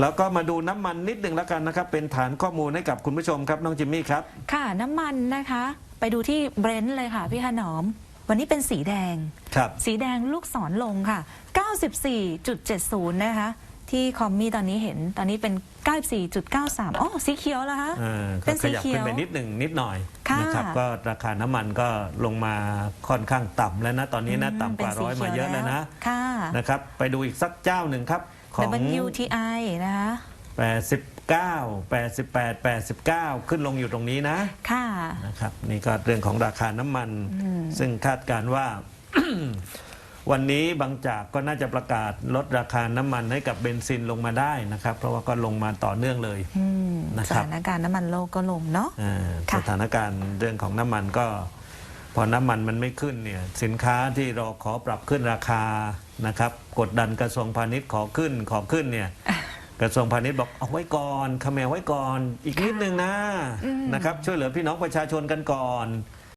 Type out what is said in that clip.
แล้วก็มาดูน้ำมันนิดหนึ่งแล้วกันนะครับ เป็นฐานข้อมูลให้กับคุณผู้ชมครับน้องจิมมี่ครับ ค่ะน้ำมันนะคะ ไปดูที่เบรนท์เลยค่ะ พี่ขนอม วันนี้เป็นสีแดง ครับ สีแดงลูกศรลงค่ะ 94.70 นะคะ ที่คอมมี่ตอนนี้เห็นตอนนี้เป็น 94.93อ๋อสีเขียวแล้วคะเออเป็นขสียับเขีขึ้ยนว ไปนิดหนึ่งนิดหน่อยค่ะ นะครับก็ราคาน้ำมันก็ลงมาค่อนข้างต่ำแล้วนะ ตอนนี้นะต่ำกว่าเป็นสีร้อยมาเยอะแล้วนะค่ะ นะครับ ไปดูอีกสักเจ้าหนึ่งครับ ของ WTI นะคะ 89 88 89 ขึ้นลงอยู่ตรงนี้นะค่ะ นะครับนี่ก็เรื่องของราคาน้ำมัน ซึ่งคาดการณ์ว่า วันนี้บางจากก็น่าจะประกาศลดราคาน้ำมันให้กับเบนซินลงมาได้นะครับ เพราะว่าก็ลงมาต่อเนื่องเลยอืมนะสครับถานการณ์น้ำมันโลกก็ลงเนาะ อ่าค่ะสถานการณ์เรื่องของน้ำมันก็พ อน้ำมันมันไม่ขึ้นเนี่ยสินค้าที่เราขอปรับขึ้นราคานะครับ กดดันกระทรวงพาณิชย์ขอขึ้นขอขึ้นเนี่ยกระทรวงพาณิชย์บอกเอาไว้ก่อนคแมวไว้ก่อน อีกนิดนึงนะนะครับ ช่วยเหลือพี่น้องประชาชนกันก่อน